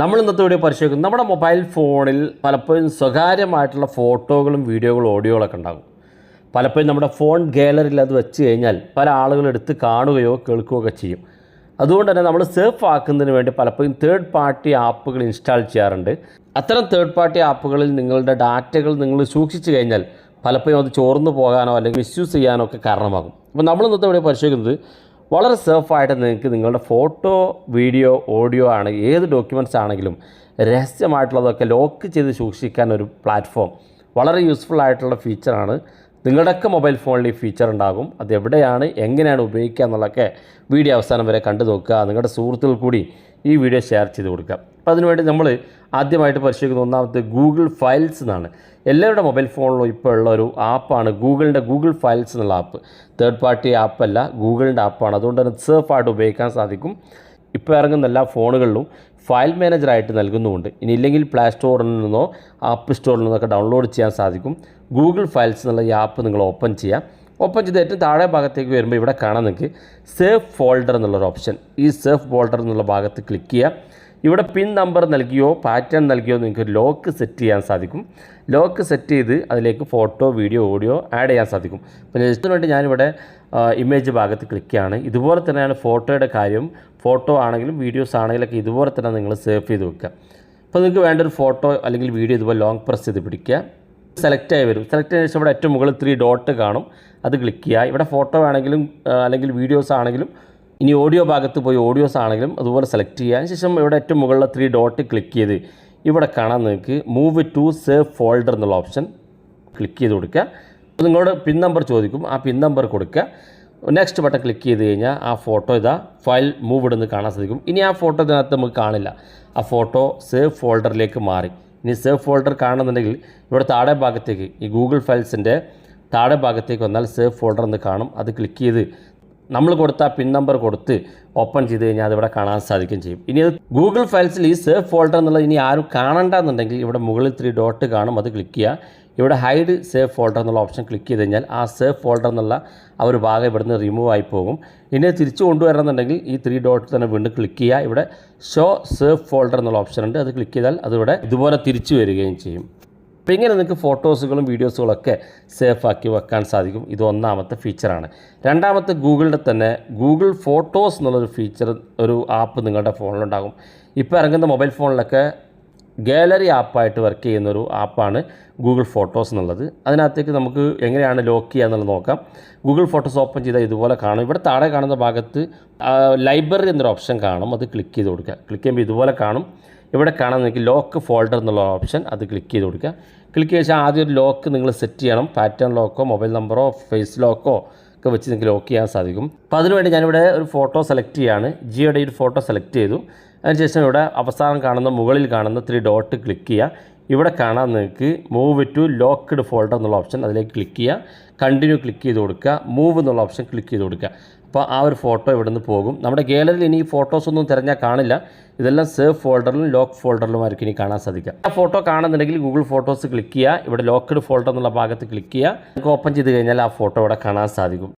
നമ്മൾ ഇന്നത്തെ വീഡിയോ പരിശോധിക്കുന്നത് നമ്മുടെ മൊബൈൽ ഫോണിൽ പലപ്പോഴും സ്വകാര്യമായിട്ടുള്ള ഫോട്ടോകളും വീഡിയോകളും ഓഡിയോകളൊക്കെ ഉണ്ടാകും. പലപ്പോഴും നമ്മുടെ ഫോൺ ഗാലറിയിൽ അത് വെച്ച് കഴിഞ്ഞാൽ പല ആളുകൾ എടുത്ത് കാണുകയോ കേൾക്കുകയോ ഒക്കെ ചെയ്യും. അതുകൊണ്ട് തന്നെ നമ്മൾ സേഫ് ആക്കുന്നതിന് വേണ്ടി പലപ്പോഴും തേർഡ് പാർട്ടി ആപ്പുകൾ ഇൻസ്റ്റാൾ ചെയ്യാറുണ്ട്. അത്തരം തേർഡ് പാർട്ടി ആപ്പുകളിൽ നിങ്ങളുടെ ഡാറ്റകൾ നിങ്ങൾ സൂക്ഷിച്ചു കഴിഞ്ഞാൽ പലപ്പോഴും അത് ചോർന്നു പോകാനോ അല്ലെങ്കിൽ മിസ്യൂസ് ചെയ്യാനോ ഒക്കെ കാരണമാകും. അപ്പോൾ നമ്മൾ ഇന്നത്തെ ഇവിടെ പരിശോധിക്കുന്നത് വളരെ സേഫായിട്ട് നിങ്ങൾക്ക് നിങ്ങളുടെ ഫോട്ടോ വീഡിയോ ഓഡിയോ ആണ് ഏത് ഡോക്യുമെന്റ്സ് ആണെങ്കിലും രഹസ്യമായിട്ടുള്ളതൊക്കെ ലോക്ക് ചെയ്ത് സൂക്ഷിക്കാൻ ഒരു പ്ലാറ്റ്ഫോം വളരെ യൂസ്ഫുൾ ആയിട്ടുള്ള ഫീച്ചറാണ് നിങ്ങളുടെയൊക്കെ മൊബൈൽ ഫോണിൽ ഈ ഫീച്ചർ ഉണ്ടാകും. അത് എവിടെയാണ് എങ്ങനെയാണ് ഉപയോഗിക്കുക എന്നുള്ളതൊക്കെ വീഡിയോ അവസാനം വരെ കണ്ടു നോക്കുക. നിങ്ങളുടെ സുഹൃത്തുക്കൾ കൂടി ഈ വീഡിയോ ഷെയർ ചെയ്ത് കൊടുക്കുക. അപ്പോൾ അതിനുവേണ്ടി നമ്മൾ ആദ്യമായിട്ട് പരിശോധിക്കുന്ന ഒന്നാമത്തെ ഗൂഗിൾ ഫയൽസ് എന്നാണ്. എല്ലാവരുടെ മൊബൈൽ ഫോണിലും ഇപ്പോൾ ഉള്ള ഒരു ആപ്പാണ് ഗൂഗിളിന്റെ ഗൂഗിൾ ഫയൽസ് എന്നുള്ള ആപ്പ് തേർഡ് പാർട്ടി ആപ്പല്ല ഗൂഗിളിന്റെ ആപ്പാണ് അതുകൊണ്ട് തന്നെ സേഫ് ആയിട്ട് ഉപയോഗിക്കാൻ സാധിക്കും. ഇപ്പോൾ ഇറങ്ങുന്ന എല്ലാ ഫോണുകളിലും ഫയൽ മാനേജറായിട്ട് നൽകുന്നുമുണ്ട്. ഇനി ഇല്ലെങ്കിൽ പ്ലേ സ്റ്റോറിൽ നിന്നോ ആപ്പ് സ്റ്റോറിൽ നിന്നൊക്കെ ഡൗൺലോഡ് ചെയ്യാൻ സാധിക്കും. ഗൂഗിൾ ഫയൽസ് എന്നുള്ള ഈ ആപ്പ് നിങ്ങൾ ഓപ്പൺ ചെയ്യാം ഓപ്പൺ ചെയ്ത് ഏറ്റവും താഴെ ഭാഗത്തേക്ക് വരുമ്പോൾ ഇവിടെ കാണാൻ നിങ്ങൾക്ക് സേഫ് ഫോൾഡർ എന്നുള്ളൊരു ഓപ്ഷൻ ഈ സേഫ് ഫോൾഡർ എന്നുള്ള ഭാഗത്ത് ക്ലിക്ക് ചെയ്യുക. ഇവിടെ പിൻ നമ്പർ നൽകിയോ പാറ്റേൺ നൽകിയോ നിങ്ങൾക്ക് ലോക്ക് സെറ്റ് ചെയ്യാൻ സാധിക്കും. ലോക്ക് സെറ്റ് ചെയ്ത് അതിലേക്ക് ഫോട്ടോ വീഡിയോ ഓഡിയോ ആഡ് ചെയ്യാൻ സാധിക്കും. അപ്പോൾ ജസ്റ്റിനുവേണ്ടി ഞാനിവിടെ ഇമേജ് ഭാഗത്ത് ക്ലിക്ക് ചെയ്യാണ്. ഇതുപോലെ തന്നെയാണ് ഫോട്ടോയുടെ കാര്യം. ഫോട്ടോ ആണെങ്കിലും വീഡിയോസ് ആണെങ്കിലൊക്കെ ഇതുപോലെ തന്നെ നിങ്ങൾ സേവ് ചെയ്ത് വെക്കുക. അപ്പോൾ നിങ്ങൾക്ക് വേണ്ട ഒരു ഫോട്ടോ അല്ലെങ്കിൽ വീഡിയോ ഇതുപോലെ ലോങ് പ്രസ് ചെയ്ത് പിടിക്കുക. സെലക്ട് ആയി വരും. സെലക്ട് ചെയ്ത ഇവിടെ ഏറ്റവും മുകളിൽ ത്രീ ഡോട്ട് കാണും. അത് ക്ലിക്ക് ചെയ്യുക. ഇവിടെ ഫോട്ടോ ആണെങ്കിലും അല്ലെങ്കിൽ വീഡിയോസ് ആണെങ്കിലും ഇനി ഓഡിയോ ഭാഗത്ത് പോയി ഓഡിയോസ് ആണെങ്കിലും അതുപോലെ സെലക്ട് ചെയ്യുക. അതിന് ശേഷം ഇവിടെ ഏറ്റവും മുകളിലെ ത്രീ ഡോട്ട് ക്ലിക്ക് ചെയ്ത് ഇവിടെ കാണാൻ നിങ്ങൾക്ക് മൂവ് ടു സേവ് ഫോൾഡർ എന്നുള്ള ഓപ്ഷൻ ക്ലിക്ക് ചെയ്ത് കൊടുക്കുക. നിങ്ങളോട് പിൻ നമ്പർ ചോദിക്കും. ആ പിൻ നമ്പർ കൊടുക്കുക. നെക്സ്റ്റ് ബട്ടൺ ക്ലിക്ക് ചെയ്ത് കഴിഞ്ഞാൽ ആ ഫോട്ടോ ഇതാ ഫയൽ മൂവ് ഇടുന്ന് കാണാൻ സാധിക്കും. ഇനി ആ ഫോട്ടോ ഇതിനകത്ത് നമുക്ക് കാണില്ല. ആ ഫോട്ടോ സേവ് ഫോൾഡറിലേക്ക് മാറി. ഇനി സേവ് ഫോൾഡർ കാണുന്നുണ്ടെങ്കിൽ ഇവിടെ താഴെ ഭാഗത്തേക്ക് ഈ ഗൂഗിൾ ഫയൽസിന്റെ താഴെ ഭാഗത്തേക്ക് വന്നാൽ സേവ് ഫോൾഡർ എന്ന് കാണും. അത് ക്ലിക്ക് ചെയ്ത് നമ്മൾ കൊടുത്ത പിൻ നമ്പർ കൊടുത്ത് ഓപ്പൺ ചെയ്ത് കഴിഞ്ഞാൽ അതിവിടെ കാണാൻ സാധിക്കും ചെയ്യും. ഇനി അത് ഗൂഗിൾ ഫയൽസിൽ ഈ സേഫ് ഫോൾഡർ എന്നുള്ളത് ഇനി ആരും കാണണ്ടെന്നുണ്ടെങ്കിൽ ഇവിടെ മുകളിൽ ത്രീ ഡോട്ട് കാണും. അത് ക്ലിക്ക് ചെയ്യുക. ഇവിടെ ഹൈഡ് സേഫ് ഫോൾഡർ എന്നുള്ള ഓപ്ഷൻ ക്ലിക്ക് ചെയ്ത് കഴിഞ്ഞാൽ ആ സേഫ് ഫോൾഡർ എന്നുള്ള ആ ഒരു ഭാഗം ഇവിടുന്ന് റിമൂവ് ആയി പോകും. ഇനി തിരിച്ചു കൊണ്ടുവരണമെന്നുണ്ടെങ്കിൽ ഈ ത്രീ ഡോട്ട് തന്നെ വീണ്ടും ക്ലിക്ക് ചെയ്യുക. ഇവിടെ ഷോ സേഫ് ഫോൾഡർ എന്നുള്ള ഓപ്ഷൻ ഉണ്ട്. അത് ക്ലിക്ക് ചെയ്താൽ അതിവിടെ ഇതുപോലെ തിരിച്ചു വരികയും ചെയ്യും. അപ്പോൾ ഇങ്ങനെ നിങ്ങൾക്ക് ഫോട്ടോസുകളും വീഡിയോസുകളൊക്കെ സേഫ് ആക്കി വെക്കാൻ സാധിക്കും. ഇത് ഒന്നാമത്തെ ഫീച്ചറാണ് രണ്ടാമത്തെ ഗൂഗിളിന്റെ തന്നെ ഗൂഗിൾ ഫോട്ടോസ് എന്നുള്ളൊരു ഫീച്ചർ ഒരു ആപ്പ് നിങ്ങളുടെ ഫോണിലുണ്ടാകും. ഇപ്പോൾ ഇറങ്ങുന്ന മൊബൈൽ ഫോണിലൊക്കെ ഗാലറി ആപ്പായിട്ട് വർക്ക് ചെയ്യുന്ന ഒരു ആപ്പാണ് ഗൂഗിൾ ഫോട്ടോസ് എന്നുള്ളത്. അതിനകത്തേക്ക് നമുക്ക് എങ്ങനെയാണ് ലോക്ക് ചെയ്യുക എന്നുള്ളത് നോക്കാം. ഗൂഗിൾ ഫോട്ടോസ് ഓപ്പൺ ചെയ്താൽ ഇതുപോലെ കാണും. ഇവിടെ താഴെ കാണുന്ന ഭാഗത്ത് ലൈബ്രറി എന്നൊരു ഓപ്ഷൻ കാണും. അത് ക്ലിക്ക് ചെയ്ത് കൊടുക്കുക. ക്ലിക്ക് ചെയ്യുമ്പോൾ ഇതുപോലെ കാണും. ഇവിടെ കാണാൻ നിങ്ങൾക്ക് ലോക്ക് ഫോൾഡർ എന്നുള്ള ഓപ്ഷൻ അത് ക്ലിക്ക് ചെയ്ത് കൊടുക്കുക. ക്ലിക്ക് ചെയ്ത് ആദ്യം ഒരു ലോക്ക് നിങ്ങൾ സെറ്റ് ചെയ്യണം. പാറ്റേൺ ലോക്കോ മൊബൈൽ നമ്പറോ ഫേസ് ലോക്കോ ഒക്കെ വെച്ച് നിങ്ങൾക്ക് ലോക്ക് ചെയ്യാൻ സാധിക്കും. അപ്പോൾ അതിനുവേണ്ടി ഞാനിവിടെ ഒരു ഫോട്ടോ സെലക്ട് ചെയ്യാണ്. ജിയോയുടെ ഒരു ഫോട്ടോ സെലക്ട് ചെയ്തു. അതിനുശേഷം ഇവിടെ അവസാനം കാണുന്ന മുകളിൽ കാണുന്ന ത്രീ ഡോട്ട് ക്ലിക്ക് ചെയ്യുക. ഇവിടെ കാണാൻ നിങ്ങൾക്ക് മൂവ് ടു ലോക്ക്ഡ് ഫോൾഡർ എന്നുള്ള ഓപ്ഷൻ അതിലേക്ക് ക്ലിക്ക് ചെയ്യുക. കണ്ടിന്യൂ ക്ലിക്ക് ചെയ്ത് കൊടുക്കുക. മൂവ് എന്നുള്ള ഓപ്ഷൻ ക്ലിക്ക് ചെയ്ത് കൊടുക്കുക. അപ്പോൾ ആ ഒരു ഫോട്ടോ ഇവിടെ നിന്ന് പോകും. നമ്മുടെ ഗാലറിയിൽ ഇനി ഈ ഫോട്ടോസൊന്നും തിരഞ്ഞാൽ കാണില്ല. ഇതെല്ലാം സേവ് ഫോൾഡറിലും ലോക്ക് ഫോൾഡറിലുമായിരിക്കും ഇനി കാണാൻ സാധിക്കുക. ആ ഫോട്ടോ കാണുന്നുണ്ടെങ്കിൽ ഗൂഗിൾ ഫോട്ടോസ് ക്ലിക്ക് ചെയ്യുക. ഇവിടെ ലോക്ക്ഡ് ഫോൾഡർ എന്നുള്ള ഭാഗത്ത് ക്ലിക്ക് ചെയ്യുക. ഓപ്പൺ ചെയ്ത് കഴിഞ്ഞാൽ ആ ഫോട്ടോ ഇവിടെ കാണാൻ സാധിക്കും.